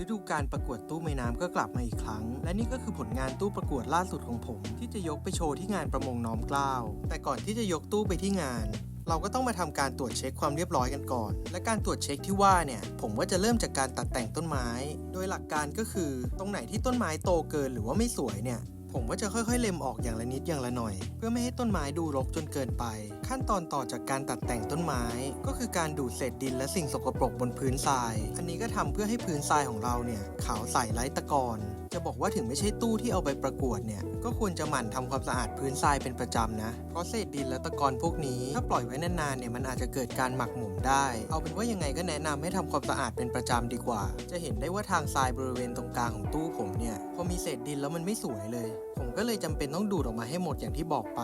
ฤดูการประกวดตู้ไม้น้ำก็กลับมาอีกครั้ง และนี่ก็คือผลงานตู้ประกวดล่าสุดของผม ที่จะยกไปโชว์ที่งานประมงน้อมเกล้าแต่ก่อนที่จะยกตู้ไปที่งาน เราก็ต้องมาทำการตรวจเช็คความเรียบร้อยกันก่อน และการตรวจเช็คที่ว่าเนี่ย ผมว่าจะเริ่มจากการตัดแต่งต้นไม้ โดยหลักการก็คือ ตรงไหนที่ต้นไม้โตเกินหรือว่าไม่สวยเนี่ย ผมก็จะค่อยๆ เล็มออกอย่างละนิดอย่างละหน่อย เพื่อไม่ให้ต้นไม้ดูรกจนเกินไป ขั้นตอนต่อจากการตัดแต่งต้นไม้ ก็คือการดูดเศษดินและสิ่งสกปรกบนพื้นทราย อันนี้ก็ทำเพื่อให้พื้นทรายของเราเนี่ยขาวใสไร้ตะกอน จะบอกว่าถึงไม่ใช่ตู้ที่เอาไปประกวดเนี่ย ก็ควรจะหมั่นทำความสะอาดพื้นทรายเป็นประจำนะ เพราะเศษดินและตะกอนพวกนี้ ถ้าปล่อยไว้นานๆเนี่ยมันอาจจะเกิดการหมักหมมได้ เอาเป็นว่ายังไงก็แนะนำให้ทำความสะอาดเป็นประจำดีกว่า จะเห็นได้ว่าทางทรายบริเวณตรงกลางของตู้ผมเนี่ยพอมีเศษดินแล้วมันไม่สวยเลย ผมก็เลยจำเป็นต้องดูดออกมาให้หมดอย่างที่บอกไป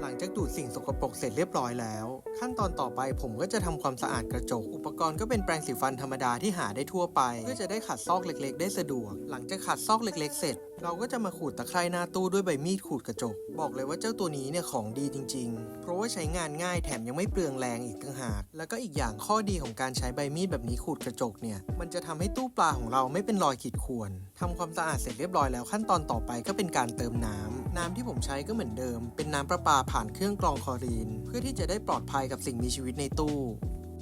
หลังจากดูดสิ่งสกปรกเสร็จเรียบร้อยแล้ว ขั้นตอนต่อไปผมก็จะทำความสะอาดกระจก อุปกรณ์ก็เป็นแปรงสีฟันธรรมดาที่หาได้ทั่วไป เพื่อจะได้ขัดซอกเล็ก ๆ ได้สะดวก หลังจากขัดซอกเล็กๆ เสร็จ เราก็จะมาขูดตะไคร่หน้าตู้ด้วยใบมีดขูดกระจก บอกเลยว่าเจ้าตัวนี้เนี่ยของดีจริง ๆ เพราะว่าใช้งานง่ายแถมยังไม่เปลืองแรงอีกต่างหาก แล้วก็อีกอย่างข้อดีของการใช้ใบมีดแบบนี้ขูดกระจกเนี่ย มันจะทำให้ตู้ปลาของเราไม่เป็นรอยขีดข่วนทำความสะอาดเสร็จเรียบร้อยแล้วขั้นตอนต่อไปก็เป็นการเติมน้ำน้ำที่ผมใช้ก็เหมือนเดิม เป็นน้ำประปาผ่านเครื่องกรองคลอรีน เพื่อที่จะได้ปลอดภัยกับสิ่งมีชีวิตในตู้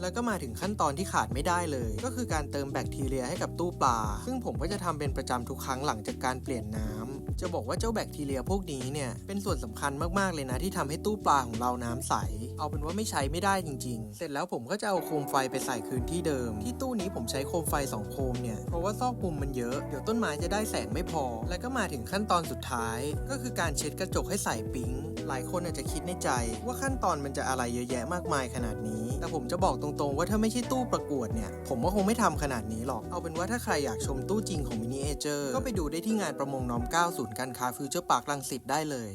แล้วก็มาถึงขั้นตอนที่ขาดไม่ได้เลย ก็คือการเติมแบคทีเรียให้กับตู้ปลา ซึ่งผมก็จะทำเป็นประจำทุกครั้งหลังจากการเปลี่ยนน้ำจะบอกว่าเจ้าแบคทีเรียพวกนี้เนี่ยเป็นส่วนสำคัญมากๆเลยนะที่ทำให้ตู้ปลาของเราน้ำใส เอาเป็นว่าไม่ใช้ไม่ได้จริง ๆ เสร็จแล้วผมก็จะเอาโคมไฟไปใส่คืนที่เดิม ที่ตู้นี้ผมใช้โคมไฟสองโคมเนี่ยเพราะว่าซอกมุมมันเยอะเดี๋ยวต้นไม้จะได้แสงไม่พอ แล้วก็มาถึงขั้นตอนสุดท้าย ก็คือการเช็ดกระจกให้ใสปิ๊ง หลายคนอาจจะคิดในใจ ว่าขั้นตอนมันจะอะไรเยอะแยะมากมายขนาดนี้ แต่ผมจะบอกตรงๆ ว่าถ้าไม่ใช่ตู้ประกวดเนี่ย ผมว่าคงไม่ทำขนาดนี้หรอก เอาเป็นว่าถ้าใครอยากชมตู้จริงของมินิเอเจอร์ก็ไปดูได้ที่งานประมงน้อมเก้าศูนย์การค้าฟิวเจอร์ปาร์คลังสิตได้เลย